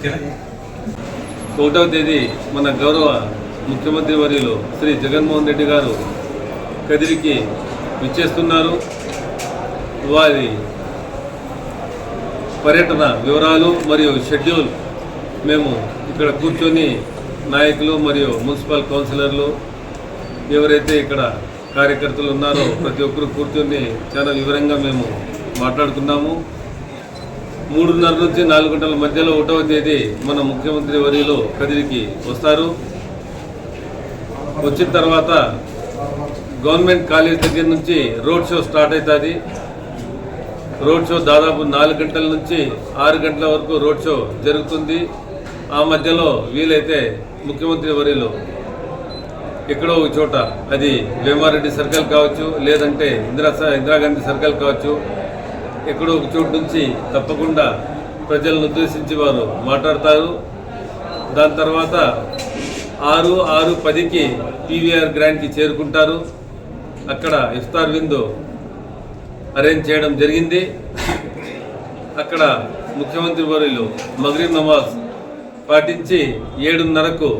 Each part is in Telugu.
ఒకటవ తేదీ మన గౌరవ ముఖ్యమంత్రి వర్యులు శ్రీ జగన్మోహన్ రెడ్డి గారు కదిరికి విచ్చేస్తున్నారు. వారి పర్యటన వివరాలు మరియు షెడ్యూల్ మేము ఇక్కడ కూర్చొని నాయకులు మరియు మున్సిపల్ కౌన్సిలర్లు ఎవరైతే ఇక్కడ కార్యకర్తలు ఉన్నారో ప్రతి ఒక్కరు కూర్చొని చాలా వివరంగా మేము మాట్లాడుకున్నాము. మూడున్నర నుంచి నాలుగు గంటల మధ్యలో ఒకటవ తేదీ మన ముఖ్యమంత్రి వర్యులు కదిరికి వస్తారు. వచ్చిన తర్వాత గవర్నమెంట్ కాలేజ్ దగ్గర నుంచి రోడ్ షో స్టార్ట్ అవుతుంది. రోడ్ షో దాదాపు నాలుగు గంటల నుంచి ఆరు గంటల వరకు రోడ్ షో జరుగుతుంది. ఆ మధ్యలో వీలైతే ముఖ్యమంత్రి వర్యులు ఎక్కడో ఒక చోట అది వేమారెడ్డి సర్కిల్ కావచ్చు లేదంటే ఇందిరా ఇందిరాగాంధీ సర్కిల్ కావచ్చు ఎక్కడో ఒక చోటు నుంచి తప్పకుండా ప్రజలను ఉద్దేశించి వారు మాట్లాడతారు. దాని తర్వాత ఆరు ఆరు పదికి పీవీఆర్ గ్రాండ్కి చేరుకుంటారు. అక్కడ ఇఫ్తార్ విందు అరేంజ్ చేయడం జరిగింది. అక్కడ ముఖ్యమంత్రి వర్యులు మగ్రీబ్ నమాజ్ పాటించి ఏడున్నరకు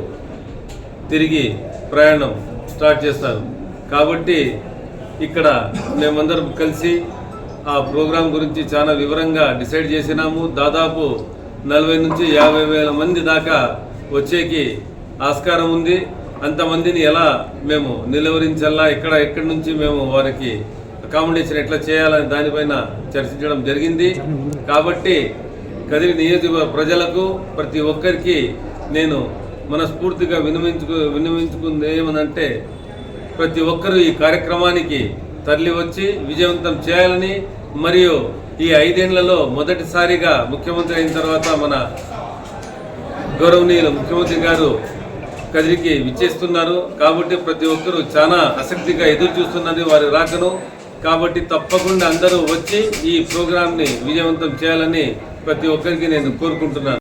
తిరిగి ప్రయాణం స్టార్ట్ చేస్తారు. కాబట్టి ఇక్కడ మేమందరం కలిసి ఆ ప్రోగ్రాం గురించి చాలా వివరంగా డిసైడ్ చేసినాము. దాదాపు నలభై నుంచి యాభై వేల మంది దాకా వచ్చేకి ఆస్కారం ఉంది. అంతమందిని ఎలా మేము నిలువరించాలా ఇక్కడ ఎక్కడి నుంచి మేము వారికి అకామిడేషన్ ఎట్లా చేయాలని దానిపైన చర్చించడం జరిగింది. కాబట్టి కదిరి నియోజక ప్రజలకు ప్రతి ఒక్కరికి నేను మనస్ఫూర్తిగా వినమించుకు వినిమించుకుంది ఏమనంటే ప్రతి ఒక్కరూ ఈ కార్యక్రమానికి తరలి వచ్చి విజయవంతం చేయాలని మరియు ఈ ఐదేళ్ళలో మొదటిసారిగా ముఖ్యమంత్రి అయిన తర్వాత మన గౌరవనీయులు ముఖ్యమంత్రి గారు కదిరికి విచ్చేస్తున్నారు. కాబట్టి ప్రతి ఒక్కరూ చాలా ఆసక్తిగా ఎదురు చూస్తున్నది వారి రాకను. కాబట్టి తప్పకుండా అందరూ వచ్చి ఈ ప్రోగ్రాంని విజయవంతం చేయాలని ప్రతి ఒక్కరికి నేను కోరుకుంటున్నాను.